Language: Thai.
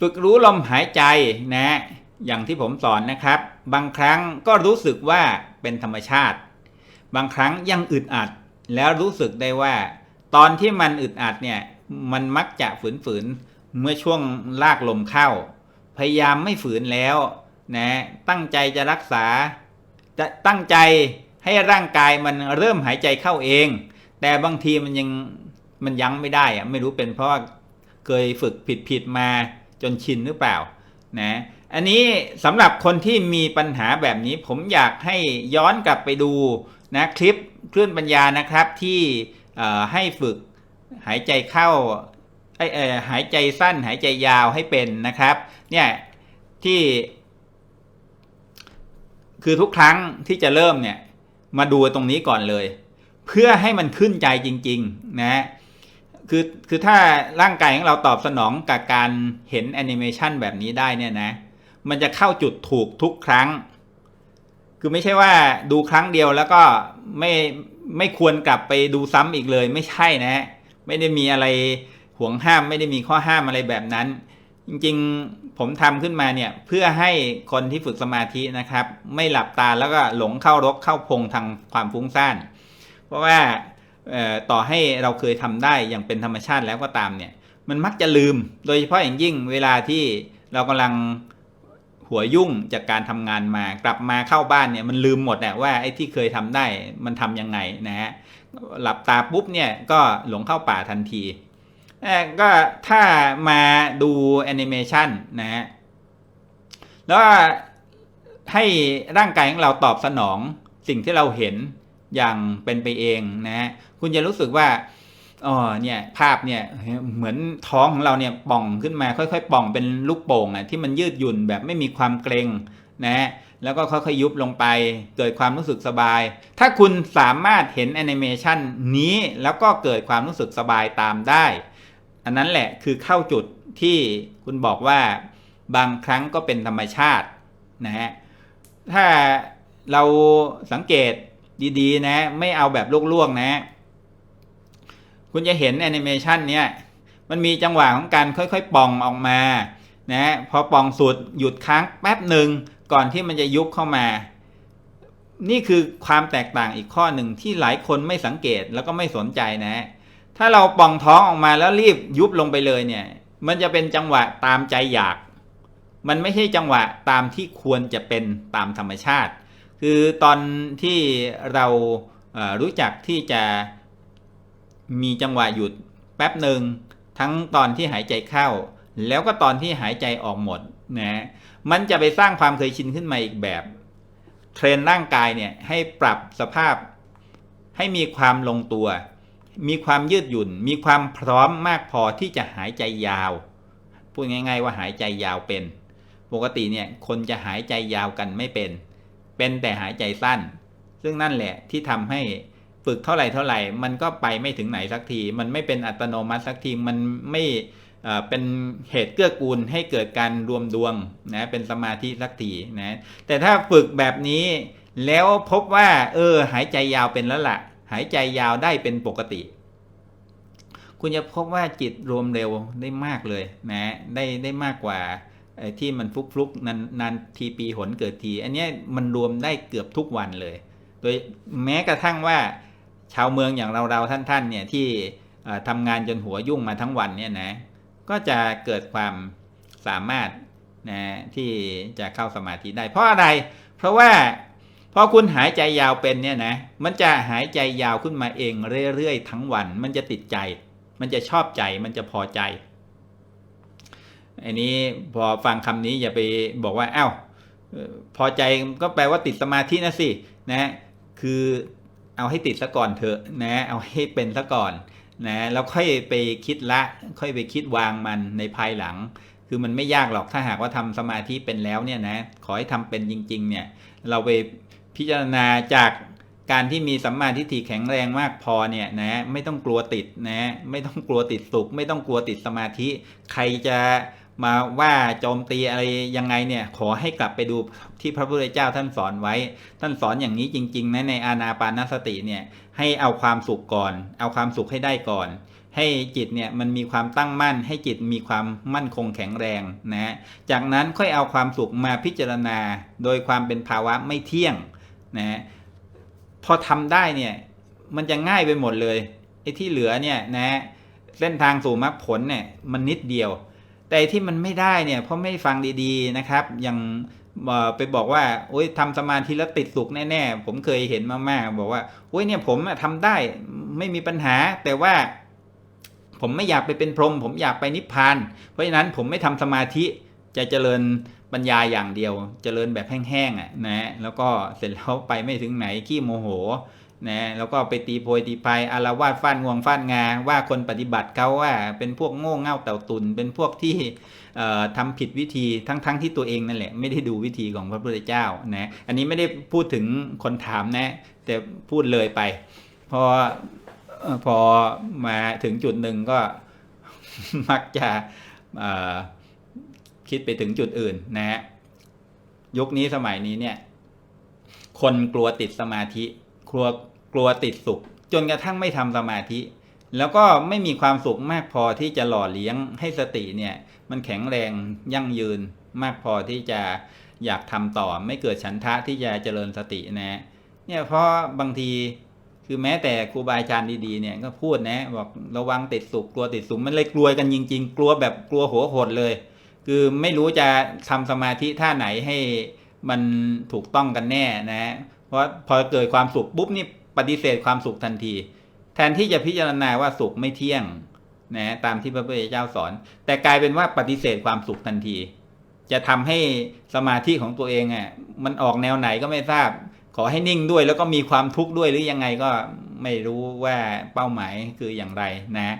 ฝึกรู้ลมหายใจนะ อย่างที่ผมสอนนะครับ บางครั้งก็รู้สึกว่าเป็นธรรมชาติ บางครั้งยังอึดอัด แล้วรู้สึกได้ว่า ตอนที่มันอึดอัดเนี่ยมันมักจะฝืนๆเมื่อช่วงลากลมเข้า พยายามไม่ฝืนแล้วนะ ตั้งใจจะรักษา จะตั้งใจให้ร่างกายมันเริ่มหายใจเข้าเอง แต่บางทีมันยังมันยั้งไม่ได้อะไม่รู้เป็นเพราะว่าเคยฝึกผิดผิดๆมา จนชินหรือเปล่านะอันนี้สำหรับคนที่มีปัญหาแบบนี้ผมอยากให้ย้อนกลับไปดูนะคลิปคลื่นปัญญานะครับที่ให้ฝึกหายใจเข้าหายใจสั้นหายใจยาวให้เป็นนะครับเนี่ยที่คือทุกครั้งที่จะเริ่มเนี่ยมาดูตรงนี้ก่อนเลย เพื่อให้มันขึ้นใจจริง ๆ นะ คือคือถ้าร่างกายของเราตอบสนองกับการเห็นแอนิเมชันแบบนี้ได้เนี่ยนะ มันจะเข้าจุดถูกทุกครั้ง คือไม่ใช่ว่าดูครั้งเดียวแล้วก็ไม่ไม่ควรกลับไปดูซ้ำอีกเลย ไม่ใช่นะ ไม่ได้มีอะไรห่วงห้ามไม่ได้มีข้อห้ามอะไรแบบนั้น จริงๆผมทำขึ้นมาเนี่ยเพื่อให้คนที่ฝึกสมาธินะครับ ไม่หลับตาแล้วก็หลงเข้ารกเข้าพงทางความฟุ้งซ่าน เพราะว่า ต่อให้เราเคยทำได้อย่างเป็นธรรมชาติแล้วก็ตามเนี่ย มันมักจะลืม โดยเฉพาะอย่างยิ่งเวลาที่เรากำลังหัวยุ่งจากการทำงานมากลับมาเข้าบ้านเนี่ยมันลืมหมดอะว่าไอ้ที่เคยทำได้มันทำยังไงนะฮะหลับตาปุ๊บเนี่ยก็หลงเข้าป่าทันทีก็ถ้ามาดูแอนิเมชันนะฮะแล้วให้ร่างกายของเราตอบสนองสิ่งที่เราเห็น อย่างเป็นไปเองนะฮะคุณจะรู้สึกว่าอ๋อเนี่ยภาพเนี่ยเหมือนท้องของเราเนี่ยป่องขึ้นมาค่อยๆ ป่องเป็นลูกโป่งอะที่มันยืดหยุ่นแบบไม่มีความเกรงนะฮะแล้วก็ค่อยๆยุบลงไปเกิดความรู้สึกสบาย ถ้าคุณสามารถเห็นแอนิเมชันนี้แล้วก็เกิดความรู้สึกสบายตามได้ อันนั้นแหละคือเข้าจุดที่คุณบอกว่าบางครั้งก็เป็นธรรมชาตินะฮะถ้าเราสังเกต ดีๆ นะ ไม่เอาแบบลวกๆนะ คุณจะเห็นแอนิเมชันเนี้ยมันมีจังหวะของการค่อยๆป่องออกมานะพอป่องสุดหยุดค้างแป๊บหนึ่งก่อนที่มันจะยุบเข้ามา นี่คือความแตกต่างอีกข้อหนึ่งที่หลายคนไม่สังเกตแล้วก็ไม่สนใจนะ ถ้าเราป่องท้องออกมาแล้วรีบยุบลงไปเลยเนี่ย มันจะเป็นจังหวะตามใจอยาก มันไม่ใช่จังหวะตามที่ควรจะเป็นตามธรรมชาติ คือตอนที่เราเอ่อรู้จักที่จะมีจังหวะหยุดแป๊บหนึ่งทั้งตอนที่หายใจเข้า แล้วก็ตอนที่หายใจออกหมดนะมันจะไปสร้างความเคยชินขึ้นมาอีกแบบ เทรนร่างกายเนี่ยให้ปรับสภาพให้มีความลงตัว มีความยืดหยุ่น มีความพร้อมมากพอที่จะหายใจยาว พูดง่าย ๆ ว่าหายใจยาวเป็น ปกติเนี่ยคนจะหายใจยาวกันไม่เป็น เป็นแต่หายใจสั้น ซึ่งนั่นแหละที่ทำให้ฝึกเท่าไหร่เท่าไหร่ มันก็ไปไม่ถึงไหนสักที มันไม่เป็นอัตโนมัติสักที มันไม่เอ่อเป็นเหตุเกื้อกูลให้เกิดการรวมดวงนะเป็นสมาธิสักทีนะแต่ถ้าฝึกแบบนี้แล้วพบว่า เออ หายใจยาวเป็นแล้วละ่ะ หายใจยาวได้เป็นปกติ คุณจะพบว่าจิตรวมเร็วได้มากเลยนะได้ได้มากกว่า ไอ้ที่มันฟลุกฟุกๆนานนานทีปีหนเกิดที อันนี้มันรวมได้เกือบทุกวันเลย โดยแม้กระทั่งว่าชาวเมืองอย่างเราเราๆท่านๆเนี่ยที่ทำงานจนหัวยุ่งมาทั้งวันเนี่ยนะก็จะเกิดความสามารถนะที่จะเข้าสมาธิได้ เพราะอะไร เพราะว่าพอคุณหายใจยาวเป็นเนี่ยนะมันจะหายใจยาวขึ้นมาเองเรื่อยๆทั้งวัน มันจะติดใจ มันจะชอบใจมันจะพอใจ อันนี้พอฟังคำนี้อย่าไปบอกว่าอ้าวพอใจก็แปลว่าติดสมาธินะสินะคือเอาให้ติดซะก่อนเถอะนะเอาให้เป็นซะก่อนนะแล้วค่อยไปคิดละค่อยไปคิดวางมันในภายหลัง คือมันไม่ยากหรอกถ้าหากว่าทำสมาธิเป็นแล้วเนี่ยนะขอให้ทำเป็นจริง ๆ เนี่ย เราไปพิจารณาจากการที่มีสัมมาทิฏฐิแข็งแรงมากพอเนี่ยนะไม่ต้องกลัวติดนะไม่ต้องกลัวติดสุข ไม่ต้องกลัวติดสมาธิ ใครจะ มาว่าโจมตีอะไรยังไงเนี่ยขอให้กลับไปดูที่พระพุทธเจ้าท่านสอนไว้ ท่านสอนอย่างนี้จริงๆนะในอานาปานสติเนี่ยให้เอาความสุขก่อน เอาความสุขให้ได้ก่อน ให้จิตเนี่ยมันมีความตั้งมั่น ให้จิตมีความมั่นคงแข็งแรงนะฮะจากนั้นค่อยเอาความสุขมาพิจารณา โดยความเป็นภาวะไม่เที่ยงนะฮะพอทำได้เนี่ยมันจะง่ายไปหมดเลยไอ้ที่เหลือเนี่ยนะเส้นทางสู่มรรคผลเนี่ยมันนิดเดียว แต่ที่มันไม่ได้เนี่ยเพราะไม่ฟังดีๆนะครับ อย่างไปบอกว่าโอ้ยทำสมาธิแล้วติดสุขแน่ๆ ผมเคยเห็นมากๆ บอกว่าโอ้ยเนี่ยผมอะทำได้ไม่มีปัญหา แต่ว่า ผมไม่อยากไปเป็นพรหมผมอยากไปนิพพาน เพราะฉะนั้นผมไม่ทำสมาธิจะเจริญปัญญาอย่างเดียว เจริญแบบแห้งๆอะนะแล้วก็เสร็จแล้วไปไม่ถึงไหนขี้โมโห นะแล้วก็ไปตีโพยตีพายอารวาสฟาดงวงฟาดงา ว่าคนปฏิบัติเขาว่าเป็นพวกโง่เง่าเต่าตุน เป็นพวกที่เอ่อทำผิดวิธีทั้งๆทที่ตัวเองนั่นแหละ ไม่ได้ดูวิธีของพระพุทธเจ้านะอันนี้ไม่ได้พูดถึงคนถามนะ แต่พูดเลยไป พอพอมาถึงจุดหนึ่งก็มักจะคิดไปถึงจุดอื่นนะฮะยุคนี้สมัยนี้เนี่ย คนกลัวติดสมาธิ กลัวกลัวติดสุข จนกระทั่งไม่ทำสมาธิ แล้วก็ไม่มีความสุขมากพอที่จะหล่อเลี้ยงให้สติเนี่ย มันแข็งแรงยั่งยืนมากพอที่จะอยากทำต่อ ไม่เกิดฉันทะที่จะเจริญสตินะเนี่ยเพราะบางทีคือแม้แต่ครูบาอาจารย์ดีๆเนี่ยก็พูดนะบอกระวังติดสุขกลัวติดสุขมันเลยกลัวกันจริง ๆ กลัวแบบกลัวหัวหดเลย คือไม่รู้จะทำสมาธิท่าไหนให้มันถูกต้องกันแน่นะ เพราะพอเกิดความสุขปุ๊บนี่ปฏิเสธความสุขทันที แทนที่จะพิจารณาว่าสุขไม่เที่ยงนะตามที่พระพุทธเจ้าสอน แต่กลายเป็นว่าปฏิเสธความสุขทันที จะทำให้สมาธิของตัวเองอะมันออกแนวไหนก็ไม่ทราบ ขอให้นิ่งด้วย แล้วก็มีความทุกข์ด้วยหรือยังไงก็ไม่รู้ว่าเป้าหมายคืออย่างไรนะ